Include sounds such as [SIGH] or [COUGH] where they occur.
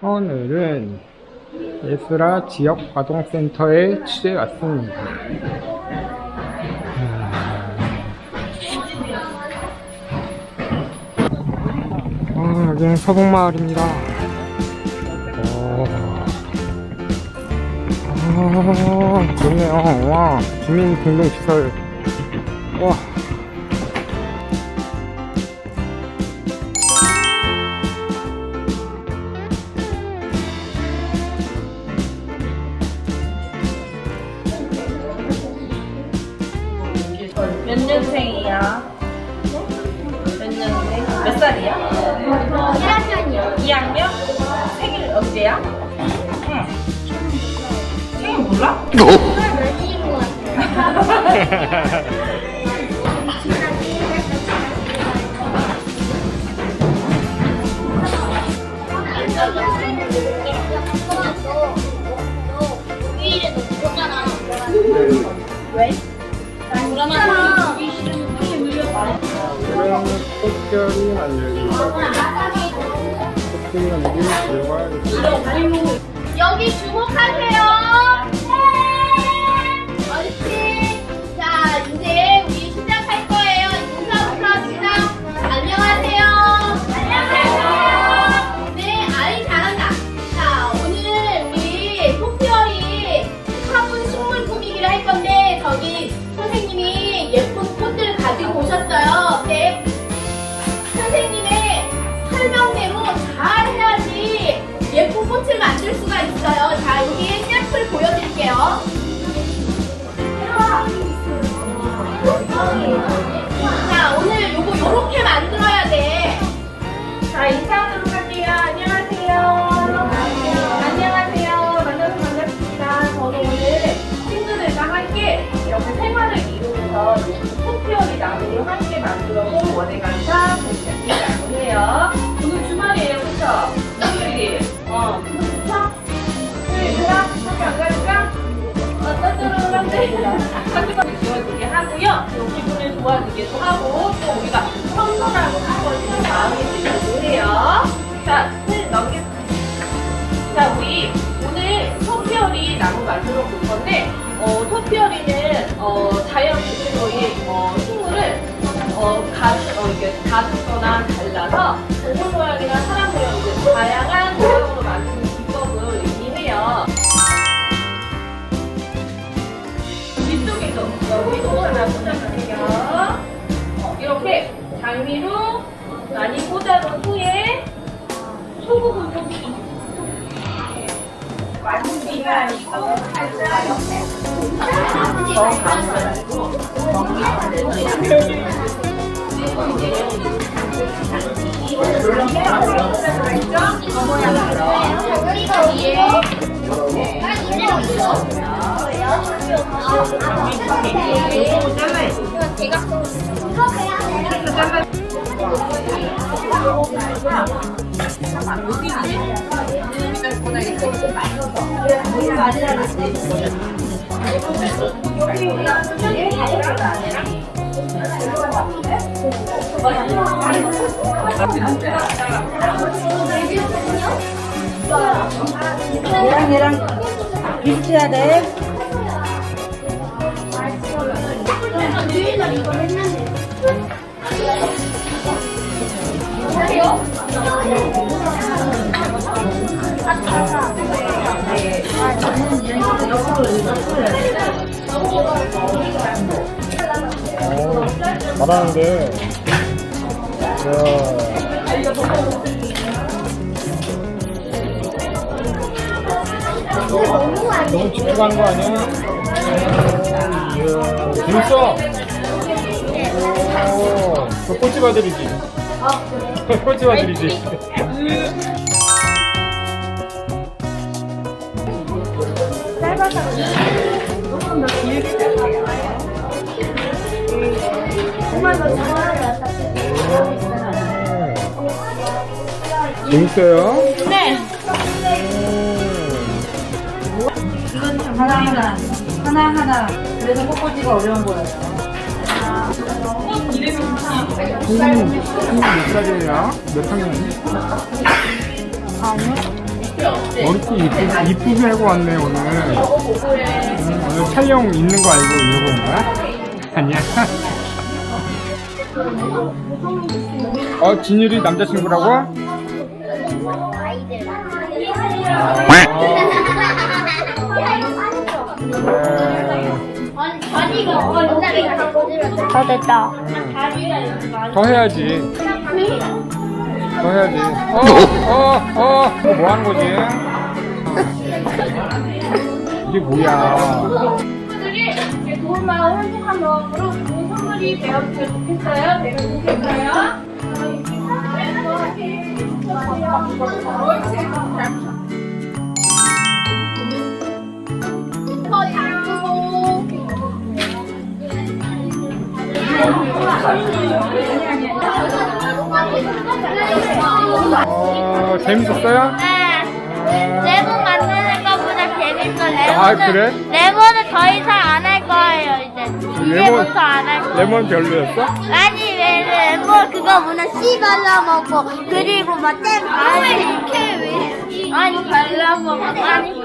오늘은 예술아 지역아동센터에 취재 왔습니다. 아, 여기는 서북마을입니다. 오. 아, 좋네요. 와, 주민공동시설. 와. 언제야? 응. 생일 몰라? 같아요. 왜? 그러면 꽃결이 알려주고 여기 주목하세요. 나무를 함께 만들어 본 원예강사 공략이라고 해요. 오늘 주말이에요, 그쵸? 토요일. 어, 그쵸? 토요일이라 학교 안 갈까? 어, 따뜻한데 학교를 지워주게 하고요. 또 기분을 좋아지기도 하고 또 우리가 청소라고 한번 큰 마음이 들기도 해요. 자, 실 넘기. 자, 우리 오늘 토피어리 나무 만들어 볼 건데, 어, 토피어리는 어, 자연 식물을 어, 가득, 어, 이게 가득거나 잘라서 동물 모양이나 사람 모양 이제 다양한 모양으로 만드는 기법을 의미해요. 위쪽에도 여기도 하나 꽂아주세요. 어, 이렇게 장미로 많이 꽂아놓은 후에 소금 여기 완미가 아니고 살짝 옆에 더 가물어가지고 저 모양으로 위에 얘랑 얘랑 비슷해야 돼. 오, 잘하는데. 이야. 너무 집중하는 거 아니야? 이야, 재밌어. 오, 저 꼴찌 아들이지. [LAUGHS] 꼴찌 아들이지. 재밌어요? 네. 하나 하나 하나 하나. 그래서 꽃꽂이가 어려운 거예요. 몇 살이에요? 몇 학년이? 머리띠 이쁘, 이쁘게 하고 왔네 오늘 음, 오늘 촬영 있는 거 알고 이러고 온 거야? 아니야 어 진율이 남자친구라고? 네. 더 됐다. 더 해야지 더 해야지 어 어 어 이거 뭐 하는 거지? 이게 뭐야 선물이 되었으면 좋겠어요. 어 재밌었어요? 네. 것보다 재밌어. 레몬은, 아, 그래? 레몬은 더 이상 안 할 거예요, 이제. 이제부터 안 할 거예요. 레몬 별로였어? 아니, 왜 레몬 그거 뭐냐, 씨 발라 먹고, 그리고 막잼 바르고. 아니, 발라 먹고. 아니,